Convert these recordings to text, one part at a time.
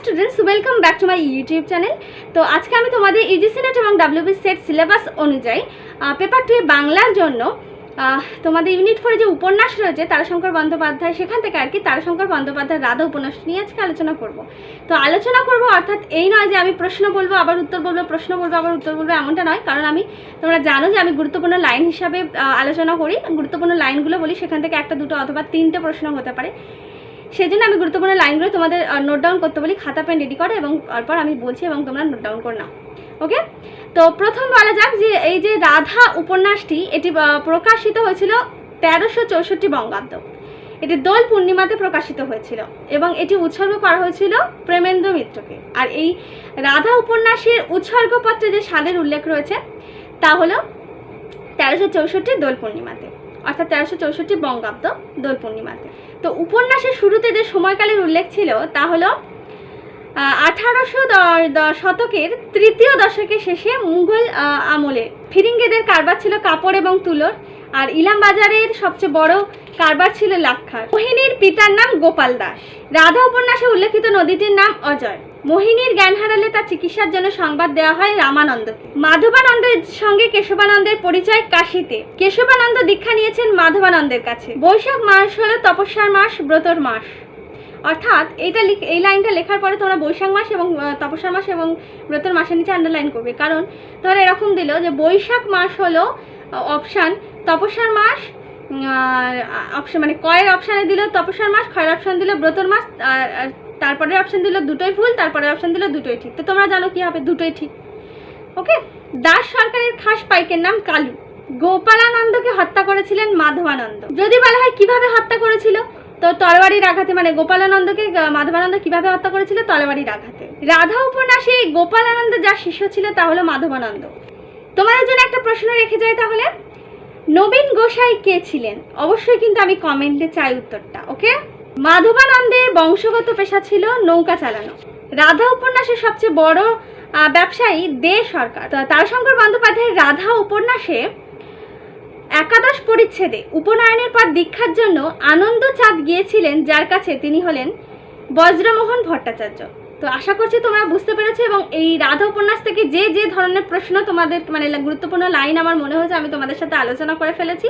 Students welcome back to my YouTube channel তো আজকে আমি তোমাদের ইজিসি নেট এবং ডাব্লিউবি সেট সিলেবাস অনুযায়ী পেপার টু বাংলার জন্য তোমাদের ইউনিট ফোরে যে উপন্যাস রয়েছে, তারাশঙ্কর বন্দ্যোপাধ্যায়, সেখান থেকে আর কি তারাশঙ্কর বন্দ্যোপাধ্যায় রাধা উপন্যাস নিয়ে আজকে আলোচনা করব। তো আলোচনা করব অর্থাৎ এই নয় যে আমি প্রশ্ন বলব, আবার উত্তর বলব, প্রশ্ন বলব, আবার উত্তর বলব, এমনটা নয়। কারণ আমি, তোমরা জানো যে আমি গুরুত্বপূর্ণ লাইন হিসাবে আলোচনা করি। গুরুত্বপূর্ণ লাইনগুলো বলি, সেখান থেকে একটা, দুটো, অথবা তিনটে প্রশ্ন হতে পারে। সেই জন্য আমি গুরুত্বপূর্ণ লাইনগুলো তোমাদের নোট ডাউন করতে বলি, খাতা পেন রেডি করো এবং তারপর আমি বলছি এবং তোমরা নোট ডাউন করে নাও ওকে তো প্রথম বলা যাক যে এই যে রাধা উপন্যাসটি, এটি প্রকাশিত হয়েছিল তেরোশো চৌষট্টি বঙ্গাব্দ। এটি দোল পূর্ণিমাতে প্রকাশিত হয়েছিল এবং এটি উৎসর্গ করা হয়েছিল প্রেমেন্দ্র মিত্রকে। আর এই রাধা উপন্যাসের উৎসর্গপত্রে যে সালের উল্লেখ রয়েছে, তা হলো তেরোশো চৌষট্টি দোল পূর্ণিমাতে। অর্থাৎ তেরোশো চৌষট্টি বঙ্গাব্দ দোল পূর্ণিমাতে। তো উপন্যাসের শুরুতে যে সময়কালের উল্লেখ ছিল, তা হলো আঠারোশো শতকের তৃতীয় দশকের শেষে মুঘল আমলে ফিরিঙ্গেদের কারবার ছিল কাপড় এবং তুলোর। আর ইলাম বাজারের সবচেয়ে বড় কারবার ছিল লাক্ষার। মোহিনীর পিতার নাম গোপাল দাস। রাধা উপন্যাসে উল্লেখিত নদীটির নাম অজয়। মোহিনীর জ্ঞান হারালে তার চিকিৎসার জন্য সংবাদ দেওয়া হয় রামানন্দকে। মাধবানন্দের সঙ্গে কেশবানন্দের পরিচয় কাশিতে। কেশবানন্দ দীক্ষা নিয়েছেন মাধবানন্দের কাছে। বৈশাখ মাস হলো তপস্যার মাস, ব্রতর মাস। অর্থাৎ এইটা এই লাইনটা লেখার পরে তোমরা বৈশাখ মাস এবং তপস্যার মাস এবং ব্রতর মাসের নিচে আন্ডারলাইন করবে। কারণ তোমরা এরকম দিল যে বৈশাখ মাস হলো অপশান তপস্যার মাস অপশন মানে কয়ের অপশানে দিল তপস্যার মাস, ক্ষয়ের অপশান দিল ব্রতর মাস, আর তারপরের অপশান দিল দুটোই ভুল, তারপরের অপশান দিল দুটোই ঠিক। তো তোমরা জানো কী হবে, দুটোই ঠিক। ওকে দাস সরকারের খাস পাইকের নাম কালু। গোপালানন্দকে হত্যা করেছিলেন মাধবানন্দ। যদি বলা হয় কীভাবে হত্যা করেছিল, তো তরবারির আঘাতে মানে গোপালানন্দকে মাধবানন্দ কীভাবে হত্যা করেছিল তরবারির আঘাতে। রাধা উপন্যাসে গোপালানন্দ যা শিষ্য ছিল তা হলো মাধবানন্দ। তোমাদের জন্য একটা প্রশ্ন রেখে যায় তাহলে। নবীন গোসাই কে ছিলেন? অবশ্যই কিন্তু আমি কমেন্টে চাই উত্তরটা ওকে মাধবানন্দের বংশগত পেশা ছিল নৌকা চালানো। রাধা উপন্যাসের সবচেয়ে বড় ব্যবসায়ী দে সরকার। তারাশঙ্কর বন্দ্যোপাধ্যায়ের রাধা উপন্যাসে একাদশ পরিচ্ছেদে উপনয়নের পর দীক্ষার জন্য আনন্দ চাঁদ গিয়েছিলেন, যার কাছে তিনি হলেন বজ্রমোহন ভট্টাচার্য। তো আশা করছি তোমরা বুঝতে পেরেছ এবং এই রাধা উপন্যাস থেকে যে যে ধরনের প্রশ্ন তোমাদের মানে গুরুত্বপূর্ণ লাইন আমার মনে হয়েছে, আমি তোমাদের সাথে আলোচনা করে ফেলেছি।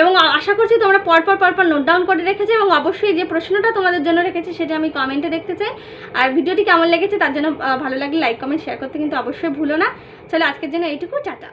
এবং আশা করছি তোমরা পরপর পরপর নোট ডাউন করে রেখেছো এবং অবশ্যই যে প্রশ্নটা তোমাদের জন্য রেখেছি সেটা আমি কমেন্টে দেখতে চাই। আর ভিডিওটি কেমন লেগেছে তার জন্য ভালো লাগলে লাইক কমেন্ট শেয়ার করতে কিন্তু অবশ্যই ভুলো না। চলো আজকের জন্য এইটুকু, টাটা।